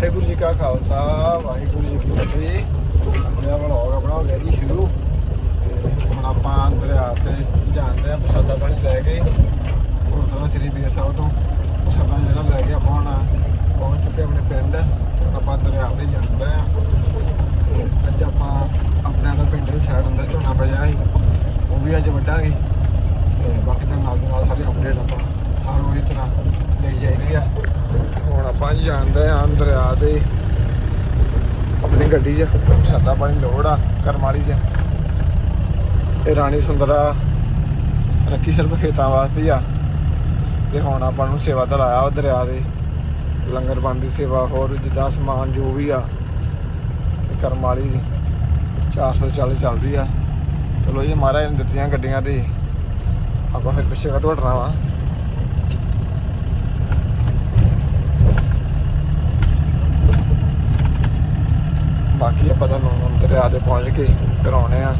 ਵਾਹਿਗੁਰੂ ਜੀ ਕਾ ਖਾਲਸਾ, ਵਾਹਿਗੁਰੂ ਜੀ ਕੀ ਫਤਿਹ। ਮੇਰਾ ਵਲੌਗ ਆਪਣਾ ਹੋ ਗਿਆ ਜੀ ਸ਼ੁਰੂ। ਹੁਣ ਆਪਾਂ ਦਰਿਆ ਤੇ ਜਾਂਦੇ ਆ ਪ੍ਰਸ਼ਾਦਾ ਪਾਣੀ ਲੈ ਕੇ। ਗੁਰਦੁਆਰਾ ਸ੍ਰੀ ਬੀਰ ਸਾਹਿਬ ਤੋਂ ਪ੍ਰਸ਼ਾਦਾ ਜਿਹੜਾ ਲੈ ਕੇ ਆਪਾਂ ਹੁਣ ਪਹੁੰਚ ਚੁੱਕੇ ਆਪਣੇ ਪਿੰਡ। ਆਪਾਂ ਦਰਿਆ ਤੇ ਜਾਂਦੇ ਆ ਅੱਜ ਆਪਾਂ ਆਪਣੇ ਦਾ ਪਿੰਡ ਦੀ ਸਾਈਡ ਅੰਦਰ ਝੋਨਾ ਪਿਆ ਸੀ। ਉਹ ਵੀ ਅੱਜ ਵੱਢਾਂਗੇ। ਤੇ ਬਾਕੀ ਤਾਂ ਨਾਲ ਦੀ ਨਾਲ ਸਾਰੀ ਅਪਡੇਟ ਆਪਾਂ ਹਰ ਵਾਰੀ ਤਰ੍ਹਾਂ ਹੁਣ ਆਪਾਂ ਜਾਂਦੇ ਆ ਦਰਿਆ ਦੇ ਆਪਣੀ ਗੱਡੀ 'ਚ ਛੱਤਾ ਪਾਣੀ ਲੋੜ ਆ ਕਰਮਾਲੀ 'ਚ। ਤੇ ਰਾਣੀ ਸੁੰਦਰਾ ਰੱਖੀ ਸਿਰਫ ਖੇਤਾਂ ਵਾਸਤੇ ਆ। ਤੇ ਹੁਣ ਆਪਾਂ ਨੂੰ ਸੇਵਾ ਦਾ ਲਾਇਆ ਉਹ ਦਰਿਆ ਦੇ। ਲੰਗਰ ਪਾਣੀ ਦੀ ਸੇਵਾ ਹੋਰ ਜਿੱਦਾਂ ਸਮਾਨ ਜੋ ਵੀ ਆ ਤੇ ਕਰਮਾਲੀ ਦੀ। 440 ਚੱਲਦੀ ਆ। ਚਲੋ ਜੀ, ਮਹਾਰਾਜ ਨੇ ਦਿੱਤੀਆਂ ਗੱਡੀਆਂ ਤੇ। ਆਪਾਂ ਫਿਰ ਪਿੱਛੇ ਕਾ ਢੋਟਣਾ ਵਾ ਬਾਕੀ ਆਪਾਂ ਤੁਹਾਨੂੰ ਦਰਿਆ ਦੇ ਪਹੁੰਚ ਕੇ ਕਰਾਉਣੇ ਆ।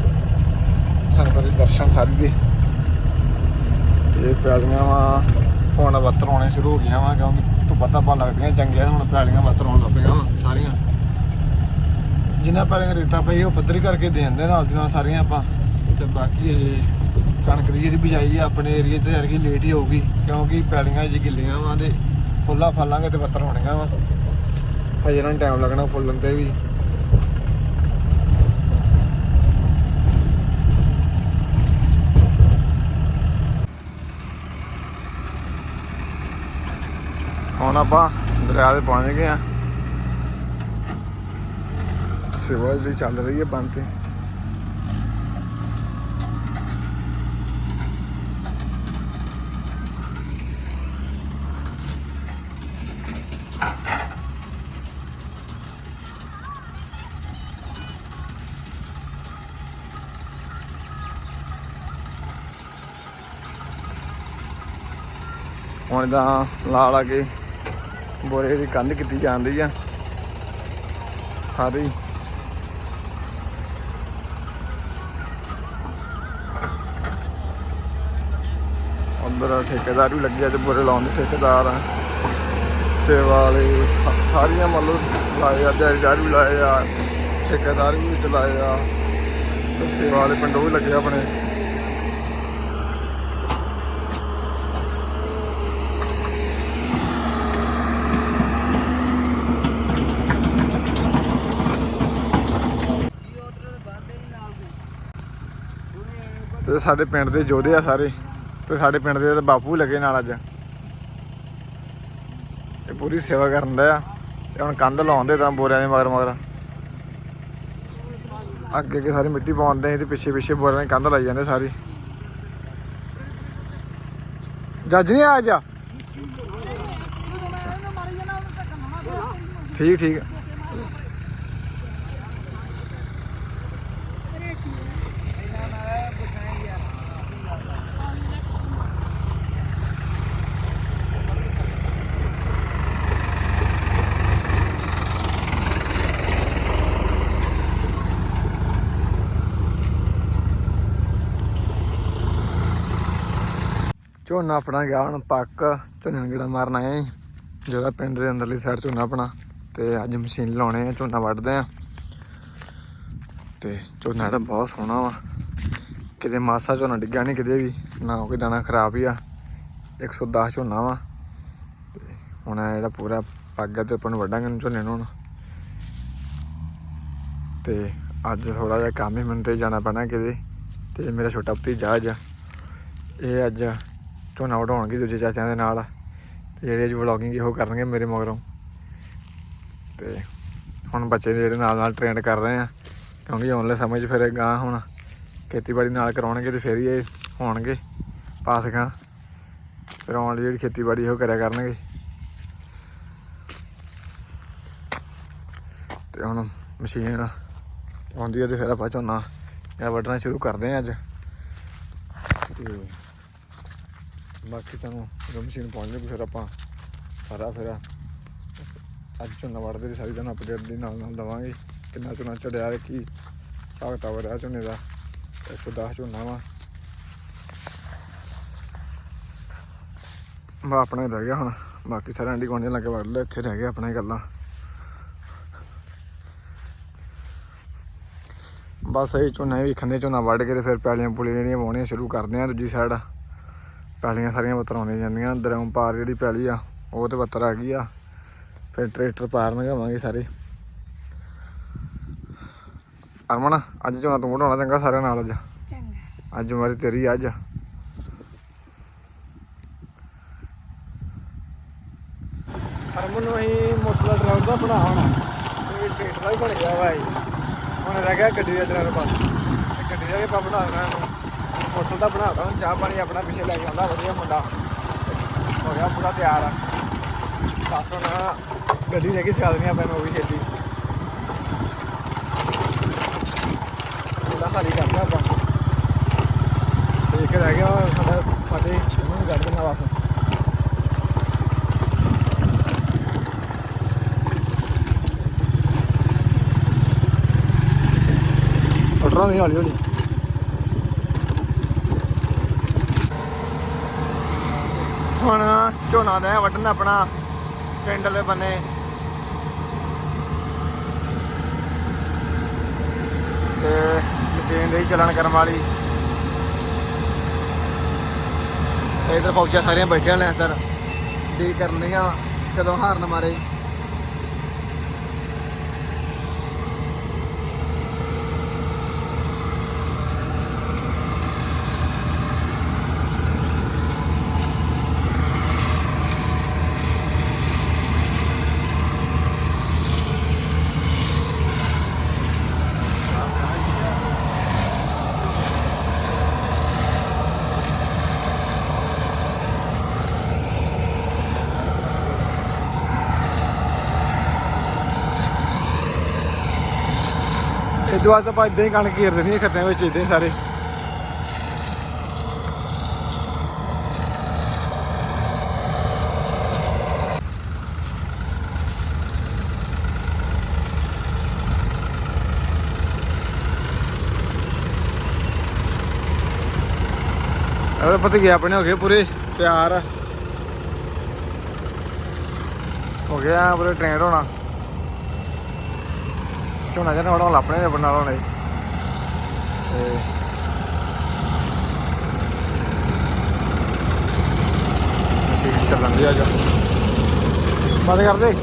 ਸੰਗਤ ਦੇ ਦਰਸ਼ਨ ਸਾਰੀ ਦੇ। ਇਹ ਪੈਲੀਆਂ ਵਾ ਹੁਣ ਵੱਤਰ ਆਉਣੇ ਸ਼ੁਰੂ ਹੋ ਗਈਆਂ ਵਾ, ਕਿਉਂਕਿ ਤੋਂ ਪਤਾ ਪਾ ਲੱਗਦੀਆਂ ਚੰਗੀਆਂ ਹੁਣ ਪੈਲੀਆਂ ਵੱਤਰ ਆਉਣ ਲੱਗ ਪਈਆਂ ਵਾ ਸਾਰੀਆਂ। ਜਿਨ੍ਹਾਂ ਪੈਲੀਆਂ ਰੇਤਾ ਪਈ ਉਹ ਪੱਧਰੀ ਕਰਕੇ ਦੇ ਦਿੰਦੇ ਨਾਲ ਦੀ ਨਾਲ ਸਾਰੀਆਂ ਆਪਾਂ। ਤੇ ਬਾਕੀ ਅਜੇ ਕਣਕ ਦੀ ਜਿਹੜੀ ਬਿਜਾਈ ਆ, ਆਪਣੇ ਏਰੀਏ ਤੇ ਅਰਗੀ ਲੇਟ ਹੀ ਹੋਊਗੀ, ਕਿਉਂਕਿ ਪੈਲੀਆਂ ਜੀ ਗਿੱਲੀਆਂ ਵਾ ਤੇ ਫੁੱਲਾ ਫਾਲਾਂਗੇ ਤੇ ਵੱਤਰ ਹੋਣੀਆਂ ਵਾ। ਹਜੇ ਇਹਨਾਂ ਨੂੰ ਟਾਈਮ ਲੱਗਣਾ ਫੁੱਲਣ ਤੇ ਵੀ। ਹੁਣ ਆਪਾਂ ਦਰਿਆ ਦੇ ਪਹੁੰਚ ਗਏ ਆ। ਸੇਵਾ ਜਿਹੜੀ ਚੱਲ ਰਹੀ ਹੈ ਬੰਦ ਤੇ। ਹੁਣ ਤਾਂ ਲਾ ਲਾ ਕੇ ਬੋਰੇ ਦੀ ਕੰਧ ਕੀਤੀ ਜਾਂਦੀ ਆ। ਸਾਰੀ ਅੰਦਰ ਠੇਕੇਦਾਰ ਵੀ ਲੱਗੇ ਆ ਤੇ ਬੋਰੇ ਲਾਉਣ ਦੇ ਠੇਕੇਦਾਰ ਆ। ਸੇਵਾ ਵਾਲੇ ਸਾਰੀਆਂ ਮਤਲਬ ਲਾਏ ਆ ਦਿਹਾੜੀਦਾਰ ਵੀ ਲਾਏ ਆ, ਠੇਕੇਦਾਰ ਵੀ ਚਲਾਏ ਆ। ਤੇ ਸੇਵਾ ਵਾਲੇ ਪਿੰਡੋਂ ਵੀ ਲੱਗੇ ਆਪਣੇ। ਤੇ ਸਾਡੇ ਪਿੰਡ ਦੇ ਯੋਧੇ ਆ ਸਾਰੇ। ਤੇ ਸਾਡੇ ਪਿੰਡ ਦੇ ਤਾਂ ਬਾਪੂ ਲੱਗੇ ਨਾਲ ਅੱਜ। ਇਹ ਪੂਰੀ ਸੇਵਾ ਕਰਨ ਦਾ ਆ। ਤੇ ਹੁਣ ਕੰਧ ਲਾਉਂਦੇ ਤਾਂ ਬੋਰਿਆਂ ਦੇ ਮਗਰ ਮਗਰ। ਅੱਗੇ ਅੱਗੇ ਸਾਰੀ ਮਿੱਟੀ ਪਾਉਂਦੇ ਸੀ ਤੇ ਪਿੱਛੇ ਪਿੱਛੇ ਬੋਰਿਆਂ ਦੀ ਕੰਧ ਲਾਈ ਜਾਂਦੇ ਸਾਰੀ। ਜੱਜ ਨਹੀਂ ਆ ਜਾ ਠੀਕ ਠੀਕ। ਝੋਨਾ ਆਪਣਾ ਗਿਆ ਹੁਣ ਪੱਕ ਝੋਨੇ ਨੂੰ ਗੇੜਾ ਮਾਰਨ ਆਏ ਸੀ, ਜਿਹੜਾ ਪਿੰਡ ਦੇ ਅੰਦਰਲੀ ਸਾਈਡ ਝੋਨਾ ਆਪਣਾ ਤੇ ਅੱਜ ਮਸ਼ੀਨ ਲਾਉਣੇ ਆ ਝੋਨਾ ਵੱਢਦੇ ਆ। ਤੇ ਝੋਨਾ ਜਿਹੜਾ ਬਹੁਤ ਸੋਹਣਾ ਵਾ। ਕਿਤੇ ਮਾਸਾ ਝੋਨਾ ਡਿੱਗਾ ਨਹੀਂ ਕਿਤੇ ਵੀ ਨਾ ਕੋਈ ਦਾਣਾ ਖਰਾਬ ਹੀ ਆ। 110 ਝੋਨਾ ਵਾ। ਤੇ ਹੁਣ ਇਹ ਜਿਹੜਾ ਪੂਰਾ ਪੱਕ ਗਿਆ ਤੇ ਆਪਾਂ ਨੂੰ ਵੱਢਾਂਗੇ ਝੋਨੇ ਨੂੰ ਹੁਣ। ਤੇ ਅੱਜ ਥੋੜਾ ਜਿਹਾ ਕੰਮ ਹੀ ਮੈਨੂੰ ਤੇ ਜਾਣਾ ਪੈਣਾ ਕਿਤੇ। ਤੇ ਮੇਰਾ ਛੋਟਾ ਭਤੀਜਾ ਅੱਜ। ਇਹ ਅੱਜ ਝੋਨਾ ਵਢਾਉਣਗੇ ਦੂਜੇ ਚਾਚਿਆਂ ਦੇ ਨਾਲ। ਤੇ ਜਿਹੜੇ ਅੱਜ ਵਲੌਗਿੰਗ ਇਹੋ ਕਰਨਗੇ ਮੇਰੇ ਮਗਰੋਂ। ਤੇ ਹੁਣ ਬੱਚੇ ਜਿਹੜੇ ਨਾਲ ਨਾਲ ਟ੍ਰੇਨਡ ਕਰ ਰਹੇ ਆ, ਕਿਉਂਕਿ ਆਉਣਲੇ ਸਮੇਂ 'ਚ ਫਿਰ ਗਾਂ ਹੁਣ ਖੇਤੀਬਾੜੀ ਨਾਲ ਕਰਾਉਣਗੇ ਤੇ ਫਿਰ ਹੀ ਇਹ ਹੋਣਗੇ ਪਾਸ ਗਾਂ ਫਿਰ ਆਉਣ ਵਾਲੀ ਜਿਹੜੀ ਖੇਤੀਬਾੜੀ ਇਹੋ ਕਰਿਆ ਕਰਨਗੇ। ਤੇ ਹੁਣ ਮਸ਼ੀਨ ਆਉਂਦੀ ਹੈ ਤੇ ਫਿਰ ਆਪਾਂ ਝੋਨਾ ਇਹ ਵੱਢਣਾ ਸ਼ੁਰੂ ਕਰਦੇ ਆ ਅੱਜ। ਤੇ ਬਾਕੀ ਤੁਹਾਨੂੰ ਜਦੋਂ ਮਸ਼ੀਨ ਪਹੁੰਚ ਜਾਊਗੀ, ਫਿਰ ਆਪਾਂ ਸਾਰਾ ਫਿਰ ਅੱਜ ਝੋਨਾ ਵੜਦੇ ਦੀ ਸਾਰੀ ਤੁਹਾਨੂੰ ਅਪਡੇਟ ਦੇ ਨਾਲ ਨਾਲ ਦਵਾਂਗੇ। ਕਿੰਨਾ ਝੋਨਾ ਚੜਿਆ ਹੈ ਕੀ ਹਿਸਾਬ ਕਿਤਾਬ ਰਿਹਾ ਝੋਨੇ ਦਾ। 110 ਝੋਨਾ ਵਾ। ਮੈਂ ਆਪਣਾ ਰਹਿ ਗਿਆ ਹੁਣ। ਬਾਕੀ ਸਾਰੇ ਆਂਡੀ ਗੁਆਂਢੀਆਂ ਲੱਗੇ ਵੜ ਲੈ ਇੱਥੇ ਰਹਿ ਗਏ ਆਪਣੇ ਗੱਲਾਂ। ਬਸ ਇਹ ਝੋਨਾ ਵੀ ਖੰਦੇ ਝੋਨਾ ਵੱਢ ਕੇ ਤੇ ਫਿਰ ਪੈਲੀਆਂ ਪੁਲੀਆਂ ਜਿਹੜੀਆਂ ਵਾਉਣੀਆਂ ਸ਼ੁਰੂ ਕਰਦੇ ਆ ਦੂਜੀ ਸਾਈਡ ਪੈਲੀਆਂ ਸਾਰੀਆਂ ਬੱਤਰ ਆਉਂਦੀਆਂ ਜਾਂਦੀਆਂ ਦਰਮ ਪਾਰ ਜਿਹੜੀ ਪੈਲੀ ਆ ਉਹ ਤੇ ਬੱਤਰ ਆ ਗਈ ਆ। ਫਿਰ ਟਰੈਕਟਰ ਪਾਰ ਲੰਘਾਵਾਂਗੇ ਸਾਰੇ। ਅਰਮਨ ਅੱਜ ਝੋਨਾ ਤੂੰ ਵਢਾਉਣਾ ਚੰਗਾ ਸਾਰਿਆਂ ਨਾਲ ਅੱਜ? ਚੰਗਾ। ਅੱਜ ਉਮਰ ਤੇਰੀ ਆ ਅੱਜ। ਹਰਮਨ ਨੂੰ ਅਸੀਂ ਮੋਟਰਸਾਈਕਲ ਡਰਾਈਵਰ ਦਾ ਬਣਾ ਹੋਣਾ ਤੇ ਟ੍ਰੇਟਰ ਦਾ ਵੀ ਬਣ ਗਿਆ ਵਾ ਇਹ। ਹੁਣ ਰਹਿ ਗਿਆ ਗੱਡੀ ਦਾ ਡਰਾਈਵਰ ਬਸ। ਗੱਡੀ ਦਾ ਵੀ ਬਣਾ ਦੇਣਾ ਇਹਨੂੰ। ਮੋਟਰਸਾਈਕਲ ਦਾ ਬਣਾ ਦਾਂ ਚਾਹ ਪਾਣੀ ਆਪਣਾ ਪਿੱਛੇ ਲੈ ਕੇ ਆਉਂਦਾ, ਵਧੀਆ ਮੁੰਡਾ। ਹੋ ਗਿਆ ਪੂਰਾ ਤਿਆਰ। ਆ ਬਸ ਹੁਣ ਗੱਡੀ ਲੈ ਕੇ ਸਿਖਾ ਦੇਣੀ ਆਪਾਂ ਨੂੰ, ਉਹ ਵੀ ਛੇਤੀ। ਉਹਦਾ ਖਾਲੀ ਕਰਦਾ ਆਪਾਂ। ਤੇ ਰਹਿ ਗਿਆ ਸਾਡਾ ਫਤੇ ਇਹਨੂੰ ਵੀ ਦੇਣਾ ਬਸ ਸੁੱਟਣਾ ਨਹੀਂ ਹੌਲੀ ਹੌਲੀ। ਹੁਣ ਝੋਨਾ ਦਾ ਵੱਢਣ ਆਪਣਾ ਪਿੰਡ ਵਾਲੇ ਬੰਨੇ। ਤੇ ਮਸ਼ੀਨ ਦੇ ਚਲਣ ਕਰਨ ਵਾਲੀ। ਤੇ ਇਧਰ ਫੌਜਾਂ ਸਾਰੀਆਂ ਬੈਠੀਆਂ ਨੇ, ਸਰ। ਡੀ ਕਰਨੀਆਂ ਕਦੋਂ ਹਾਰਨ ਮਾਰੇ? ਇਹ ਤੋਂ ਬਾਅਦ ਆਪਾਂ ਇਦਾਂ ਹੀ ਕਣਕ ਘੇਰ ਦੇਣੀ ਹੈ ਖੱਤਿਆਂ ਵਿੱਚ ਇਦਾਂ ਹੀ ਸਾਰੇ। ਅਰੇ ਪਤਾ ਕੀ ਆਪਣੇ ਹੋ ਗਏ ਪੂਰੇ, ਤਿਆਰ। ਹੋ ਗਿਆ, ਪੂਰੇ ਟ੍ਰੇਨ ਹੋਣਾ ਝੋਨਾ ਜਨਾ ਵੜਾਉਣ ਲੱਪਣੇ ਦੇ ਬਣਾ ਲਾਉਣੇ ਤੇ ਮਸ਼ੀਨ ਚੱਲਣ ਦੀ ਆ ਜਾ ਬੰਦ ਕਰ ਦੇ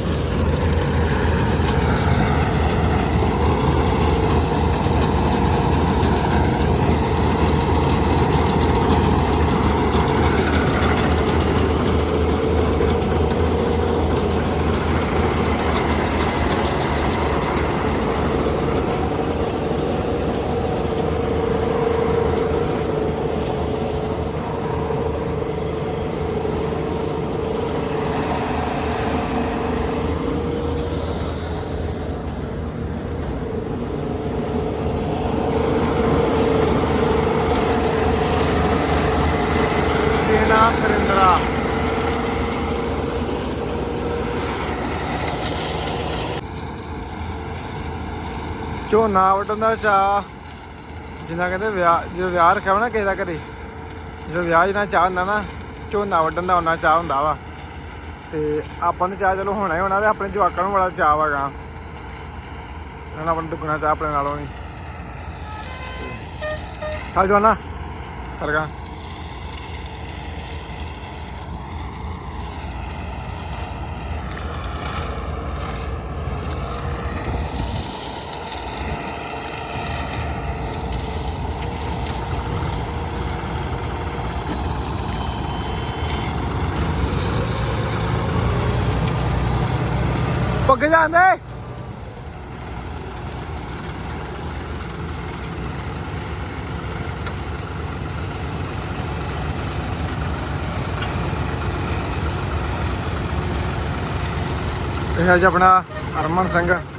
ਟੀਨਾ ਸਰਿੰਦਰਾ ਝੋਨਾ ਵਟਣ ਦਾ ਚਾ ਜਿੰਨਾ ਕਹਿੰਦੇ ਵਿਆਹ ਜਦੋਂ ਵਿਆਹ ਰੱਖਿਆ ਵਾ ਨਾ ਕਿਸੇ ਦਾ ਘਰੇ, ਜਦੋਂ ਵਿਆਹ ਜਿੰਨਾ ਚਾਹ ਹੁੰਦਾ ਨਾ ਝੋਨਾ ਵੱਢਣ ਦਾ ਉਹਨਾਂ ਚਾਹ ਹੁੰਦਾ ਵਾ। ਤੇ ਆਪਾਂ ਨੂੰ ਚਾਹ ਚਲੋ ਹੋਣਾ ਹੀ ਹੋਣਾ ਤੇ ਆਪਣੇ ਜਵਾਕਾਂ ਨੂੰ ਬੜਾ ਚਾਹ ਵਾਗਾ ਇਹਨਾਂ ਆਪਾਂ ਨੂੰ ਦੁੱਗਣਾ ਚਾਹ ਆਪਣੇ ਨਾਲੋਂ ਨਹੀਂ ਚੱਲ ਜਵਾਨਾ ਕਰਗਾ ਪੱਕ ਜਾਂਦੇ ਇਹ ਅੱਜ ਆਪਣਾ ਹਰਮਨ ਸਿੰਘ।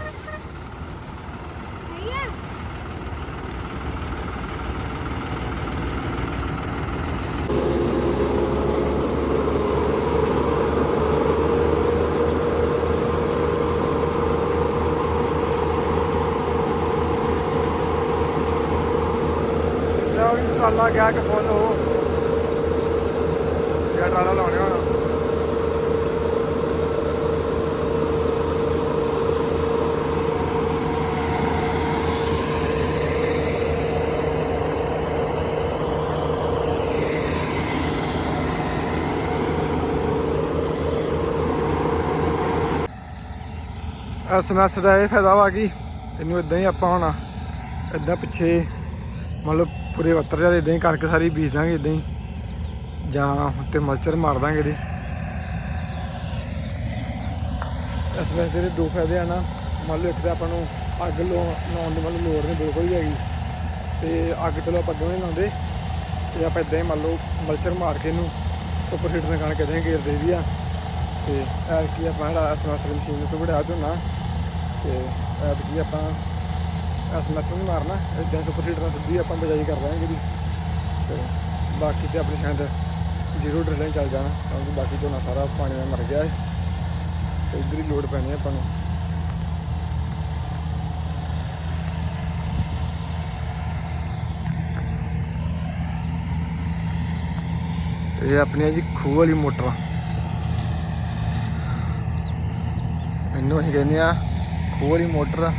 ਟਰਾਲਾ ਗਿਆ ਕਿ ਫੁੱਲ ਹੋ ਜਿਹੜਾ ਟਰਾਲਾ ਲਾਉਣੇ ਹੋਣਾ। ਐਸਐਮਐਸ ਦਾ ਇਹ ਫਾਇਦਾ ਵਾ ਕਿ ਇਹਨੂੰ ਇਦਾਂ ਹੀ ਆਪਾਂ ਹੁਣ ਇਦਾਂ ਪਿੱਛੇ ਮਤਲਬ ਪੂਰੇ ਵੱਤਰ ਜਾਂ ਇਦਾਂ ਹੀ ਕਣਕ ਸਾਰੀ ਬੀਜ ਦਾਂਗੇ ਇਦਾਂ ਹੀ। ਜਾਂ ਉੱਤੇ ਮਲਚਰ ਮਾਰ ਦਾਂਗੇ ਇਹਦੇ। ਐਸਐਮਐਸ ਦੇ ਦੋ ਫਾਇਦੇ ਆ ਨਾ। ਮੰਨ ਲਓ ਇੱਕ ਤਾਂ ਆਪਾਂ ਨੂੰ ਅੱਗ ਲਾਉਣ ਲਾਉਣ ਦੀ ਮਤਲਬ ਲੋੜ ਨਹੀਂ, ਬਿਲਕੁਲ ਵੀ ਹੈਗੀ। ਤੇ ਅੱਗ ਚਲੋ ਆਪਾਂ ਦੋਵੇਂ ਲਾਉਂਦੇ। ਤੇ ਆਪਾਂ ਇਦਾਂ ਹੀ ਮੰਨ ਲਓ ਮਲਚਰ ਮਾਰ ਕੇ ਇਹਨੂੰ ਸੁਪਰ ਹੀਟਰ ਨਾਲ ਕਣਕ ਇਦਾਂ ਹੀ ਗੇਰ ਦੇਈਦੀ ਆ। ਤੇ ਐਰ ਕੀ ਆਪਾਂ ਜਿਹੜਾ ਐਸਐਮਐਸ ਮਸ਼ੀਨ ਤੋਂ ਵੜਿਆ ਝੋਨਾ ਤੇ ਐਰ ਕੀ ਆਪਾਂ ਐਸਐਮਐਸ ਨਹੀਂ ਮਾਰਨਾ ਇਦਾਂ ਸੁਪਰ ਹੀਟਰ ਨਾਲ ਸਿੱਧੀ ਆਪਾਂ ਬਜਾਈ ਕਰ ਦਾਂਗੇ ਇਹਦੀ। ਤੇ ਬਾਕੀ ਤੇ ਆਪਣੀ ਸ਼ਾਇਦ ਜ਼ੀਰੋ ਡਰਿਲਿੰਗ ਚੱਲ ਜਾਣਾ, ਕਿਉਂਕਿ ਬਾਕੀ ਝੋਨਾ ਸਾਰਾ ਪਾਣੀ ਨਾਲ ਮਰ ਗਿਆ ਹੈ ਤੇ ਇੱਧਰ ਹੀ ਲੋਡ ਪੈਣੀ ਹੈ ਆਪਾਂ ਨੂੰ। ਤੇ ਇਹ ਆਪਣੀ ਜੀ ਖੂਹ ਵਾਲੀ ਮੋਟਰ। ਇਹਨੂੰ ਅਸੀਂ ਕਹਿੰਦੇ ਆ ਖੂਹ ਵਾਲੀ ਮੋਟਰ।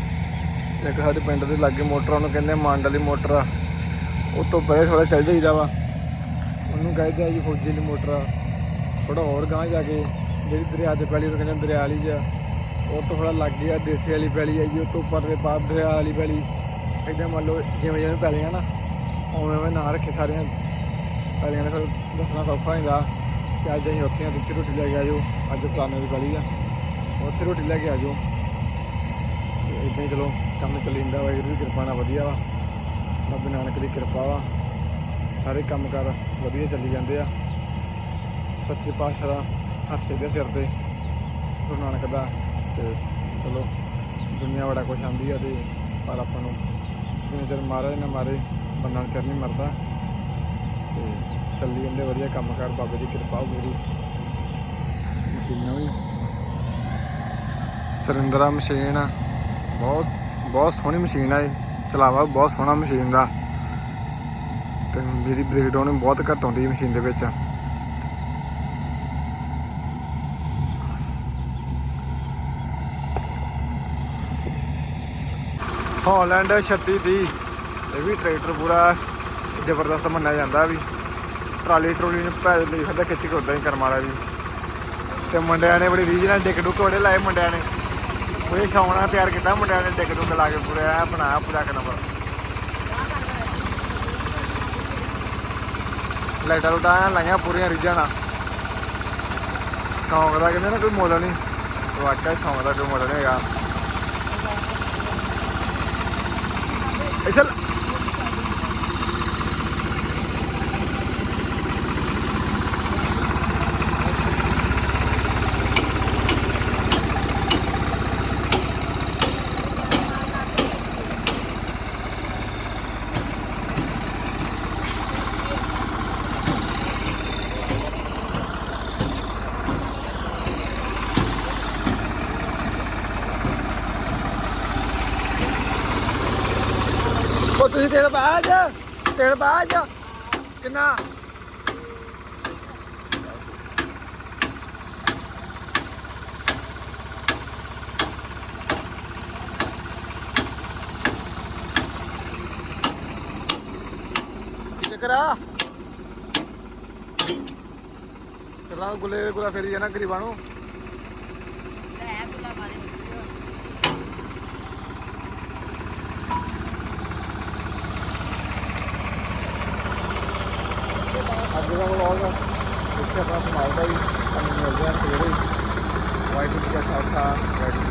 ਇੱਕ ਸਾਡੇ ਪਿੰਡ ਦੇ ਲਾਗੇ ਮੋਟਰ ਉਹਨੂੰ ਕਹਿੰਦੇ ਆ ਮੰਡ ਵਾਲੀ ਮੋਟਰ ਆ। ਉਹ ਤੋਂ ਪਰੇ ਥੋੜਾ ਚੱਲ ਜਾਈਦਾ ਵਾ। ਉਹਨੂੰ ਕਹਿੰਦੇ ਆ ਜੀ ਫੌਜੀ ਦੀ ਮੋਟਰ ਆ। ਥੋੜਾ ਹੋਰ ਗਾਂ ਜਾ ਕੇ, ਜਿਹੜੀ ਦਰਿਆ ਤੇ ਪੈਲੀ ਉਹ ਕਹਿੰਦੇ ਦਰਿਆ ਵਾਲੀ ਜਾ ਉਹ ਤੋਂ ਥੋੜਾ ਲੱਗ ਗਿਆ ਦੇਸੇ ਵਾਲੀ ਪੈਲੀ ਆ ਜੀ, ਉਹ ਤੋਂ ਉੱਪਰ ਦੇ ਪਾਪ ਦਰਿਆ ਵਾਲੀ ਪੈਲੀ। ਇਦਾਂ ਮੰਨ ਲਓ ਜਿਵੇਂ ਜਿਵੇਂ ਪੈਲੀਆਂ ਨਾ, ਉਵੇਂ ਉਵੇਂ ਨਾਂ ਰੱਖੇ ਸਾਰਿਆਂ ਪੈਲੀਆਂ ਨੇ ਫਿਰ ਦੱਸਣਾ ਸੌਖਾ ਹੁੰਦਾ। ਕਿ ਅੱਜ ਅਸੀਂ ਉੱਥੇ ਆ, ਤੁਸੀਂ ਰੋਟੀ ਲੈ ਕੇ ਆਜੋ ਅੱਜ ਪਲਾਨੇ ਦੀ ਪੈਲੀ ਆ। ਉੱਥੇ ਰੋਟੀ ਲੈ ਕੇ ਆਜੋ ਇਦਾਂ ਹੀ ਚਲੋ ਕੰਮ ਚੱਲੀ ਜਾਂਦਾ ਵਾਹਿਗੁਰੂ ਦੀ ਕਿਰਪਾ ਨਾਲ ਵਧੀਆ ਵਾ। ਬਾਬੇ ਨਾਨਕ ਦੀ ਕਿਰਪਾ ਵਾ। ਸਾਰੇ ਕੰਮ ਕਾਰ ਵਧੀਆ ਚੱਲੀ ਜਾਂਦੇ ਆ। ਸੱਚੇ ਪਾਤਸ਼ਾਹ ਦਾ ਹਾਸੇ ਦੇ ਸਿਰ ਤੇ ਗੁਰੂ ਨਾਨਕ ਦਾ ਤੇ ਚਲੋ ਦੁਨੀਆ ਬੜਾ ਕੁਛ ਆਂਦੀ ਆ ਤੇ ਪਰ ਆਪਾਂ ਨੂੰ ਜਿੰਨੇ ਚਿਰ ਮਹਾਰਾਜ ਨਾ ਮਾਰੇ, ਬੰਦਾ ਚਿਰ ਨਹੀਂ ਮਰਦਾ। ਤੇ ਚੱਲੀ ਜਾਂਦੇ ਵਧੀਆ ਕੰਮ ਕਾਰ ਬਾਬੇ ਦੀ ਕਿਰਪਾ ਹੋ ਮਸ਼ੀਨਾਂ ਵੀ। ਸਰਿੰਦਰਾ ਮਸ਼ੀਨ ਆ। ਬਹੁਤ ਬਹੁਤ ਸੋਹਣੀ ਮਸ਼ੀਨ ਆ ਇਹ। ਚਲਾਵਾ ਬਹੁਤ ਸੋਹਣਾ ਮਸ਼ੀਨ ਦਾ। ਤੇ ਜਿਹੜੀ ਬ੍ਰੇਕਡਾਊਨ ਵੀ ਬਹੁਤ ਘੱਟ ਆਉਂਦੀ ਮਸ਼ੀਨ ਦੇ ਵਿੱਚ। ਹਾਲੈਂਡ 36 ਦੀ। ਇਹ ਵੀ ਟਰੈਕਟਰ ਪੂਰਾ ਜ਼ਬਰਦਸਤ ਮੰਨਿਆ ਜਾਂਦਾ ਵੀ। ਟਰਾਲੀ ਟਰੋਲੀ ਨੂੰ ਭੈ ਲਈ ਫਿਰਦਾ ਖਿੱਚ ਕੇ ਉਦਾਂ ਹੀ ਕਰਮ ਵਾਲਾ ਵੀ। ਤੇ ਮੁੰਡਿਆਂ ਨੇ ਬੜੀ ਰੀਝ ਨਾਲ ਡਿੱਕ ਡੁੱਕ ਬੜੇ ਲਾਏ ਮੁੰਡਿਆਂ ਨੇ। ਉਹ ਸ਼ੌਂਕ ਨਾਲ ਤਿਆਰ ਕੀਤਾ, ਮੁੰਡਿਆਂ ਨੇ ਡਿੱਕ ਡੁੱਕ ਲਾ ਕੇ ਪੂਰਾ ਐਂ ਬਣਾਇਆ ਪੂਰਾ ਇੱਕ ਨੰਬਰ। ਲਾਈਟਾਂ ਲੁਟਾਂ ਐਂ ਲਾਈਆਂ ਪੂਰੀਆਂ ਰੀਝਾਂ ਨਾਲ। ਸ਼ੌਂਕ ਦਾ ਕਹਿੰਦੇ ਨਾ ਕੋਈ ਮੁੱਲ ਨਹੀਂ। ਵਾਕਿਆ ਸ਼ੌਂਕ ਦਾ ਕੋਈ ਮੁੱਲ ਨਹੀਂ ਹੈਗਾ। ਇੱਥੇ ਤੁਸੀਂ ਤੇਲ ਬਾਜ ਤੇਲ ਬਾਜ। ਕਿੰਨਾ? ਕੀ ਚੱਕਰ ਆ? ਗੁਲੇ ਗੁਲਾ ਫੇਰੀ ਜਾਣਾ ਗਰੀਬਾਂ ਨੂੰ ਅੱਜ ਦਾ ਵਲੌਗ ਇੱਥੇ ਆਪਣਾ ਸਮਾਪਤ ਹੈ ਜੀ ਤੁਹਾਨੂੰ ਮਿਲਦੇ ਸਵੇਰੇ। ਵਾਹਿਗੁਰੂ ਜੀ ਕਾ ਖਾਲਸਾ ਵਾਹਿਗੁਰੂ